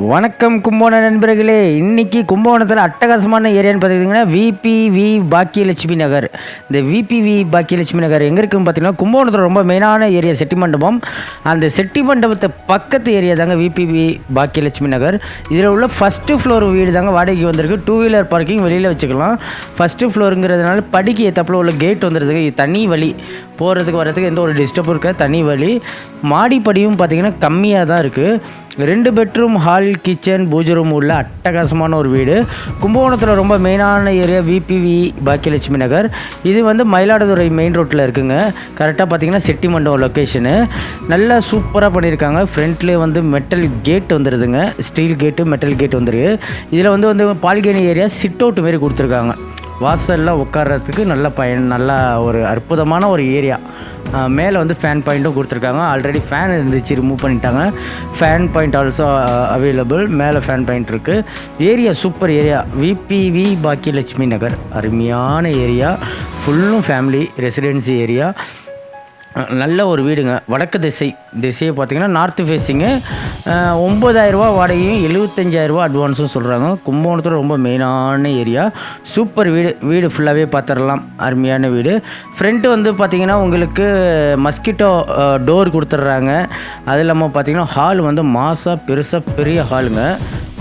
வணக்கம் கும்பகோணம் நண்பர்களே. இன்றைக்கி கும்பகோணத்தில் அட்டகாசமான ஏரியான்னு பார்த்துக்கிட்டிங்கன்னா விபிவி பாக்கியலட்சுமி நகர். இந்த விபிவி பாக்கியலட்சுமி நகர் எங்கே இருக்குன்னு பார்த்தீங்கன்னா கும்பகோணத்தில் ரொம்ப மெயினான ஏரியா செட்டி மண்டபம். அந்த செட்டி மண்டபத்தை பக்கத்து ஏரியா தாங்க விபிவி பாக்கியலட்சுமி நகர். இதில் உள்ள ஃபஸ்ட்டு ஃப்ளோர் வீடு தாங்க வாடகைக்கு வந்திருக்கு. டூ வீலர் பார்க்கிங் வெளியில் வச்சுக்கலாம். ஃபஸ்ட்டு ஃப்ளோருங்கிறதுனால படிக்கு ஏற்றப்பில் உள்ள கேட் வந்துடுதுங்க இது தனி வழி. போகிறதுக்கு வர்றதுக்கு எந்த ஒரு டிஸ்டர்பும் இருக்காது தனி வழி. மாடிப்படியும் பார்த்திங்கன்னா கம்மியாக தான் இருக்குது ரெண்டு bedroom hall kitchen pooja room உள்ள அட்டகாசமான ஒரு வீடு. கும்பகோணத்தில் ரொம்ப மெயினான ஏரியா விபிவி பாக்கியலட்சுமி நகர். இது வந்து மயிலாடுதுறை மெயின் ரோட்டில் இருக்குங்க. கரெக்டாக பார்த்தீங்கன்னா செட்டி மண்டபம் லொக்கேஷனு நல்லா சூப்பராக பண்ணியிருக்காங்க ஃப்ரண்ட்லேயே வந்து மெட்டல் கேட் வந்துடுதுங்க ஸ்டீல் கேட்டு மெட்டல் கேட் வந்துருக்கு. இதில் வந்து வந்து பால்கேனி ஏரியா சிட் அவுட் மாரி கொடுத்துருக்காங்க. வாசலில் உட்கார்றதுக்கு நல்ல பயன் நல்லா ஒரு அற்புதமான ஒரு ஏரியா. மேலே வந்து ஃபேன் பாயிண்ட்டும் கொடுத்துருக்காங்க. ஆல்ரெடி ஃபேன் இருந்துச்சு ரிமூவ் பண்ணிட்டாங்க. ஃபேன் பாயிண்ட் ஆல்சோ அவைலபிள் மேலே ஃபேன் பாயிண்ட் இருக்குது area super area VBV Bhagyalakshmi Nagar. அருமையான ஏரியா ஃபுல்லும் ஃபேமிலி ரெசிடென்சி ஏரியா நல்ல ஒரு வீடுங்க. வடக்கு திசை திசையை பார்த்தீங்கன்னா நார்த்து ஃபேஸிங்கு ஒம்பதாயிரரூபா வாடகையும் எழுபத்தஞ்சாயிரரூபா அட்வான்ஸும் சொல்கிறாங்க கும்பகோணத்தில் ரொம்ப மெயினான ஏரியா சூப்பர் வீடு வீடு ஃபுல்லாகவே பார்த்துடலாம் அருமையான வீடு. ஃப்ரண்ட்டு வந்து பார்த்திங்கன்னா உங்களுக்கு மஸ்கிட்டோ டோர் கொடுத்துட்றாங்க. அது இல்லாமல் பார்த்தீங்கன்னா ஹால் வந்து மாசாக பெருசாக பெரிய ஹாலுங்க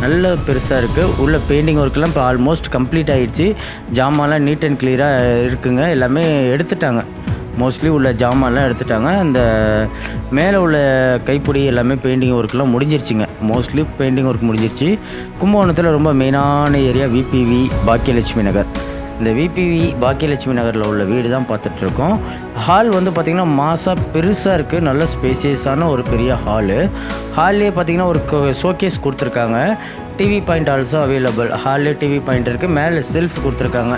நல்ல பெருசாக இருக்குது உள்ள பெயிண்டிங் ஒர்க்கெலாம் இப்போ ஆல்மோஸ்ட் கம்ப்ளீட் ஆகிடுச்சு ஜாமான்லாம் நீட் அண்ட் கிளியராக இருக்குங்க. எல்லாமே எடுத்துட்டாங்க. மோஸ்ட்லி உள்ள ஜாமான்லாம் எடுத்துட்டாங்க. அந்த மேலே உள்ள கைப்பிடி எல்லாமே பெயிண்டிங் ஒர்க்லாம் முடிஞ்சிருச்சுங்க. மோஸ்ட்லி பெயிண்டிங் ஒர்க் முடிஞ்சிருச்சு. கும்பகோணத்தில் ரொம்ப மெயினான ஏரியா விபிவி பாக்கியலட்சுமி நகர். இந்த விபிவி பாக்கியலட்சுமி நகரில் உள்ள வீடு தான் பார்த்துட்ருக்கோம். ஹால் வந்து பார்த்திங்கன்னா மாசாக பெருசாக இருக்குது நல்ல ஸ்பேசியஸான ஒரு பெரிய ஹாலு ஹால்லே பார்த்திங்கன்னா ஒரு ஷோகேஸ் கொடுத்துருக்காங்க. டிவி பாயிண்ட் ஆல்சோ அவைலபிள் ஹாலே டிவி பாயிண்ட் இருக்குது மேலே செல்ஃப் கொடுத்துருக்காங்க.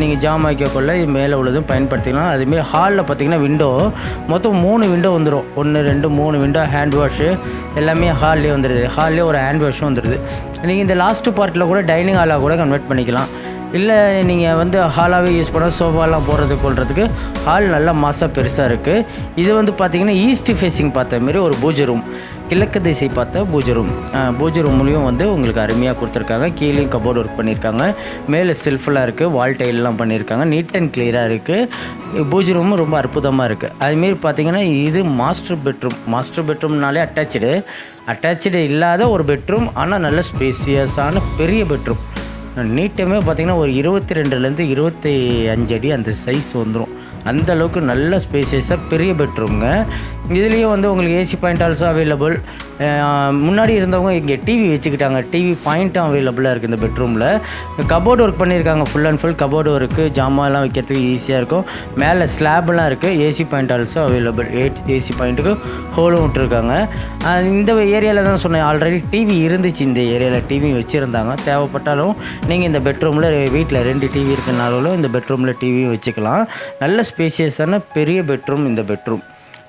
நீங்கள் ஜாம் வைக்கக்குள்ள இது மேலே உள்ளதும் பயன்படுத்திக்கலாம். அதுமாரி ஹாலில் பார்த்தீங்கன்னா விண்டோ மொத்தம் மூணு விண்டோ வந்துடும் ஒன்று ரெண்டு மூணு விண்டோ ஹேண்ட் வாஷு எல்லாமே ஹால்லே வந்துடுது ஹால்லே ஒரு ஹேண்ட் வாஷும் வந்துடுது நீங்கள் இந்த லாஸ்ட்டு பார்ட்டில் கூட டைனிங் ஹாலாக கூட கன்வெர்ட் பண்ணிக்கலாம். இல்லை நீங்கள் வந்து ஹாலாகவே யூஸ் பண்ண சோஃபாலாம் போடுறது கொள்றதுக்கு ஹால் நல்லா மாசாக பெருசாக இருக்குது இது வந்து பார்த்தீங்கன்னா ஈஸ்ட் ஃபேஸிங் பார்த்த மாரி ஒரு பூஜை ரூம் கிழக்கு திசை பார்த்த பூஜை ரூம் பூஜை ரூம்லேயும் வந்து உங்களுக்கு அருமையாக கொடுத்துருக்காங்க. கீழேயும் கபோர்டு ஒர்க் பண்ணியிருக்காங்க. மேலே செல்ஃபெல்லாம் இருக்குது வால் டைல்லாம் பண்ணியிருக்காங்க. நீட் அண்ட் கிளியராக இருக்குது பூஜை ரூமும் ரொம்ப அற்புதமாக இருக்குது அதுமாரி பார்த்திங்கன்னா இது மாஸ்டர் பெட்ரூம் மாஸ்டர் பெட்ரூம்னாலே அட்டாச்சு அட்டாச்சு இல்லாத ஒரு பெட்ரூம் ஆனால் நல்ல ஸ்பேசியஸான பெரிய பெட்ரூம் நீட்டமே பார்த்திங்கன்னா ஒரு இருபத்தி ரெண்டுலேருந்து இருபத்தி அஞ்சு அடி அந்த சைஸ் வந்துடும் அந்த அளவுக்கு நல்ல ஸ்பேசியஸாக பெரிய பெட்ரூம்ங்க இதுலேயும் வந்து உங்களுக்கு ஏசி பாயிண்ட் ஆல்சோ அவைலபிள் முன்னாடி இருந்தவங்க இங்கே டிவி வச்சுக்கிட்டாங்க. டிவி பாயிண்ட்டும் அவைலபிளாக இருக்குது இந்த பெட்ரூமில் கபோர்டு ஒர்க் பண்ணியிருக்காங்க. Full and full cupboard work ஜாமான்லாம் வைக்கிறதுக்கு ஈஸியாக இருக்கும். மேலே ஸ்லாப்லாம் இருக்குது AC point also available at AC பாயிண்ட்டுக்கு ஹோலும் விட்டுருக்காங்க. இந்த ஏரியாவில் தான் சொன்னேன். ஆல்ரெடி டிவி இருந்துச்சு இந்த ஏரியாவில் டிவி வச்சுருந்தாங்க. தேவைப்பட்டாலும் நீங்கள் இந்த பெட்ரூமில் வீட்டில் ரெண்டு டிவி இருக்கிறனாலும் இந்த பெட்ரூமில் டிவியும் வச்சுக்கலாம். நல்ல ஸ்பேசியஸான பெரிய பெட்ரூம் இந்த பெட்ரூம்.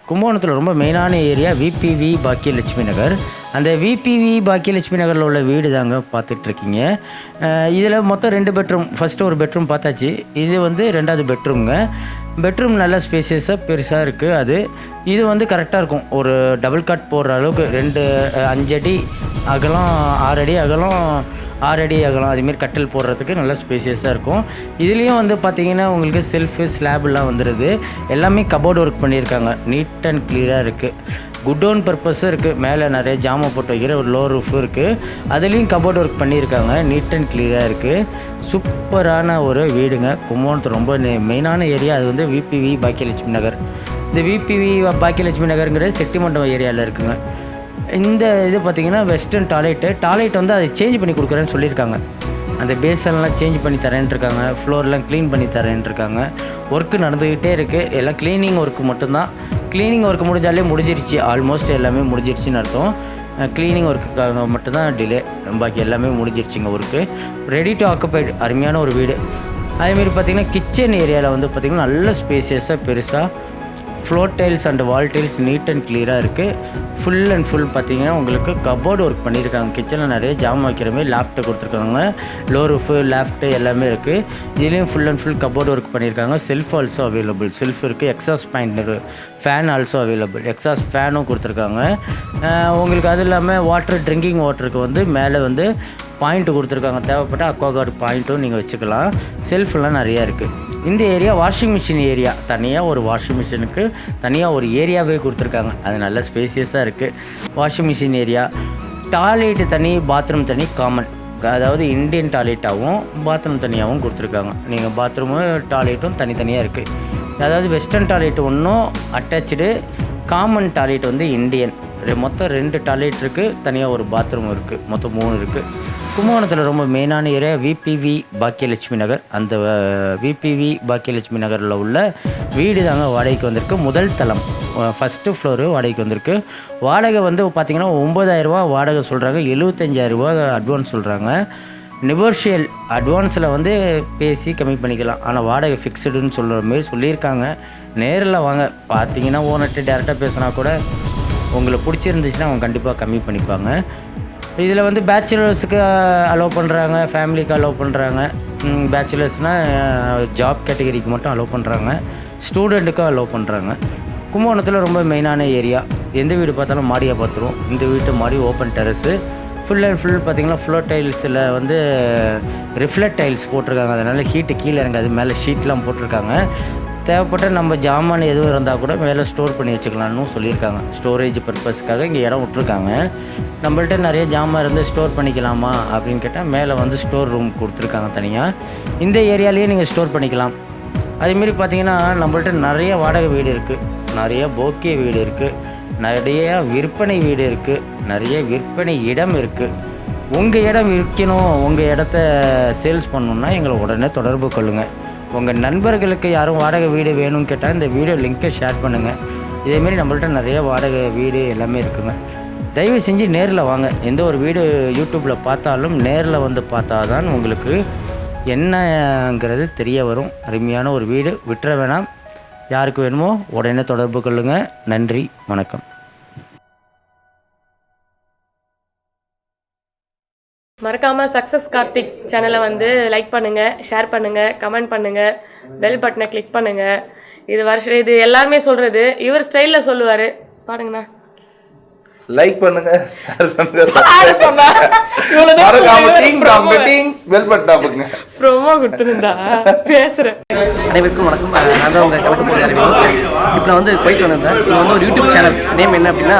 கும்பகோணத்தில் ரொம்ப மெயினான ஏரியா விபிவி பாக்கியலட்சுமி நகர். அந்த விபிவி பாக்கியலட்சுமி நகரில் உள்ள வீடு தாங்க பார்த்துட்ருக்கீங்க. இதில் மொத்தம் ரெண்டு பெட்ரூம். ஃபஸ்ட்டு ஒரு பெட்ரூம் பார்த்தாச்சு. இது வந்து ரெண்டாவது பெட்ரூம்ங்க. பெட்ரூம் நல்ல ஸ்பேசியஸாக பெருசாக இருக்குது அது. இது வந்து கரெக்டாக இருக்கும். ஒரு டபுள் காட் போடுற அளவுக்கு ரெண்டு அஞ்சடி அகலம் ஆறடி அகலம் ஆறு அடி அகலம் அதுமாரி கட்டில் போடுறதுக்கு நல்லா ஸ்பேசியஸாக இருக்கும். இதுலேயும் வந்து பார்த்திங்கன்னா உங்களுக்கு செல்ஃபு ஸ்லாப்லாம் வந்துடுது எல்லாமே கபோர்டு ஒர்க் பண்ணியிருக்காங்க. நீட் அண்ட் கிளியராக இருக்குது குட் ஓன் பர்பஸும் இருக்குது மேலே நிறைய ஜாமை போட்டு வைக்கிற ஒரு லோ ரூஃபும் இருக்குது அதுலேயும் கபோர்டு ஒர்க் பண்ணியிருக்காங்க. நீட் அண்ட் கிளியராக இருக்குது சூப்பரான ஒரு வீடுங்க. கும்பகோணத்து ரொம்ப மெயினான ஏரியா அது வந்து விபிவி பாக்கியலட்சுமி நகர். இந்த விபிவி பாக்கியலட்சுமி நகருங்கிறது செட்டிமண்டபம் ஏரியாவில் இருக்குங்க. இந்த இது பார்த்தீங்கன்னா வெஸ்டர்ன் டாய்லெட்டு. டாய்லெட் வந்து அதை சேஞ்ச் பண்ணி கொடுக்குறேன்னு சொல்லியிருக்காங்க. அந்த பேசன்லாம் சேஞ்ச் பண்ணி தரேன்ருக்காங்க ஃப்ளோர்லாம் க்ளீன் பண்ணி தரேன் இருக்காங்க. ஒர்க்கு நடந்துக்கிட்டே இருக்குது எல்லாம் க்ளீனிங் ஒர்க்கு மட்டும்தான். க்ளீனிங் ஒர்க் முடிஞ்சாலே முடிஞ்சிருச்சு. ஆல்மோஸ்ட் எல்லாமே முடிஞ்சிருச்சுன்னு அர்த்தம். க்ளீனிங் ஒர்க்குக்காக மட்டும்தான் டிலே பாக்கி எல்லாமே முடிஞ்சிருச்சுங்க ஒர்க்கு ரெடி டு ஆக்குபைடு அருமையான ஒரு வீடு. அதேமாரி பார்த்திங்கன்னா கிச்சன் ஏரியாவில் வந்து பார்த்திங்கன்னா நல்ல ஸ்பேசியஸாக பெருசாக floor tiles and wall tiles neat and கிளியராக இருக்குது ஃபுல் அண்ட் ஃபுல் பார்த்தீங்கன்னா உங்களுக்கு கபோர்டு ஒர்க் பண்ணியிருக்காங்க கிச்சனில் நிறைய ஜாம் வைக்கிற மாதிரி லேப்டாப் கொடுத்துருக்காங்க. லோ ரூஃபு லேஃப்ட்டு எல்லாமே இருக்குது இதுலேயும் full and full cupboard work பண்ணியிருக்காங்க செல்ஃப் ஆல்சோ அவைலபிள் செல்ஃப் இருக்குது exhaust point fan also available exhaust ஃபேனும் கொடுத்துருக்காங்க. உங்களுக்கு அது இல்லாமல் வாட்டர் ட்ரிங்கிங் வாட்டருக்கு வந்து மேலே வந்து பாயிண்ட்டு கொடுத்துருக்காங்க. தேவைப்பட்ட அக்வா கார்டு பாயிண்ட்டும் நீங்கள் வச்சுக்கலாம். செல்ஃப்லாம் நிறையா இருக்குது இந்த ஏரியா வாஷிங் மிஷின் ஏரியா தனியாக ஒரு வாஷிங் மிஷினுக்கு தனியாக ஒரு ஏரியாவே கொடுத்துருக்காங்க. அது நல்ல ஸ்பேசியஸாக இருக்குது வாஷிங் மிஷின் ஏரியா டாய்லெட்டு தனி பாத்ரூம் தனி காமன் அதாவது இந்தியன் டாய்லெட்டாகவும் பாத்ரூம் தனியாகவும் கொடுத்துருக்காங்க. நீங்கள் பாத்ரூமும் டாய்லெட்டும் தனித்தனியாக இருக்குது அதாவது வெஸ்டர்ன் டாய்லெட் ஒன்றும் அட்டாச்சு காமன் டாய்லெட் வந்து இந்தியன் ரெ- மொத்தம் ரெண்டு டாய்லெட் இருக்குது தனியாக ஒரு பாத்ரூம் இருக்குது மொத்தம் மூணு இருக்குது கும்பகோணத்தில் ரொம்ப மெயினான ஏரியா விபிவி பாக்கியலட்சுமி நகர். அந்த விபிவி பாக்கியலட்சுமி நகரில் உள்ள வீடு தாங்க வாடகைக்கு வந்திருக்கு. முதல் தளம் ஃபஸ்ட்டு ஃப்ளோரு வாடகைக்கு வந்திருக்கு. வாடகை வந்து பார்த்திங்கன்னா ஒம்பதாயிரரூபா வாடகை சொல்கிறாங்க எழுபத்தஞ்சாயிரரூபா அட்வான்ஸ் சொல்கிறாங்க நெகோஷியல் அட்வான்ஸில் வந்து பேசி கம்மி பண்ணிக்கலாம். ஆனால் வாடகை ஃபிக்ஸ்டுன்னு சொல்கிற மாரி சொல்லியிருக்காங்க. நேரில் வாங்க. பார்த்தீங்கன்னா ஓனர்கிட்ட டேரெக்டாக பேசினா கூட உங்களை பிடிச்சிருந்துச்சுன்னா அவங்க கண்டிப்பாக கம்மி பண்ணிப்பாங்க. இதில் வந்து பேச்சுலர்ஸுக்கு அலோவ் பண்ணுறாங்க ஃபேமிலிக்கு அலோவ் பண்ணுறாங்க பேச்சுலர்ஸ்னால் ஜாப் கேட்டகரிக்கு மட்டும் அலோவ் பண்ணுறாங்க ஸ்டூடெண்ட்டுக்கும் அலோவ் பண்ணுறாங்க கும்பகோணத்தில் ரொம்ப மெயினான ஏரியா எந்த வீடு பார்த்தாலும் மாடியாக பார்த்துருவோம். இந்த வீட்டு மாடி open terrace full and full பார்த்தீங்கன்னா ஃப்ளோர் டைல்ஸில் வந்து ரிஃப்ளெக்ட் டைல்ஸ் போட்டிருக்காங்க. அதனால் ஹீட்டு கீழே இறங்காது. மேலே ஷீட்லாம் போட்டிருக்காங்க. தேவைப்பட்ட நம்ம ஜாமான் எதுவும் இருந்தால் கூட மேலே ஸ்டோர் பண்ணி வச்சுக்கலாம்னு சொல்லியிருக்காங்க. ஸ்டோரேஜ் பர்பஸ்க்காக இங்கே இடம் விட்ருக்காங்க நம்மள்ட்ட நிறைய ஜாமான் இருந்து ஸ்டோர் பண்ணிக்கலாமா அப்படின்னு கேட்டால் மேலே வந்து ஸ்டோர் ரூம் கொடுத்துருக்காங்க தனியாக இந்த ஏரியாலேயே நீங்கள் ஸ்டோர் பண்ணிக்கலாம். அதேமாரி பார்த்தீங்கன்னா நம்மள்ட்ட நிறைய வாடகை வீடு இருக்குது நிறைய போக்கிய வீடு இருக்குது நிறைய விற்பனை வீடு இருக்குது நிறைய விற்பனை இடம் இருக்குது உங்கள் இடம் விற்கணும் உங்கள் இடத்த சேல்ஸ் பண்ணணுன்னா எங்களை உடனே தொடர்பு கொள்ளுங்கள் உங்கள் நண்பர்களுக்கு யாரும் வாடகை வீடு வேணும்னு கேட்டால் இந்த வீடியோ லிங்க்கை ஷேர் பண்ணுங்கள் இதேமாரி நம்மள்ட்ட நிறைய வாடகை வீடு எல்லாமே இருக்குங்க. தயவு செஞ்சு நேரில் வாங்க. எந்த ஒரு வீடு யூடியூப்பில் பார்த்தாலும் நேரில் வந்து பார்த்தா தான் உங்களுக்கு என்னங்கிறது தெரிய வரும். அருமையான ஒரு வீடு. விட்டுற வேணாம். யாருக்கு வேணுமோ உடனே தொடர்பு கொள்ளுங்கள் நன்றி. வணக்கம். மறக்காம சக்ஸஸ் கார்த்திக் சேனலை வந்து லைக் பண்ணுங்க ஷேர் பண்ணுங்க கமெண்ட் பண்ணுங்க பெல் பட்டனை கிளிக் பண்ணுங்க. இது வருஷம் இது எல்லாருமே சொல்றது இவர் ஸ்டைல்ல சொல்லுவாரு. பாருங்கண்ணா. லைக் பண்ணுங்க ஷேர் பண்ணுங்க சொன்னா? மறக்காம. டிங் டாம் டிங் பெல் பட்டன் அமுக்குங்க ப்ரோமோ கொடுத்துருந்தா. பேசுறேன். அனைவருக்கும் வணக்கம். நான் தான் உங்கள் கலக்க போகிற அறிவு இப்போ நான் வந்து போயிட்டு வந்தேன் சார். இது வந்து ஒரு யூடியூப் சேனல் நேம் என்ன அப்படின்னா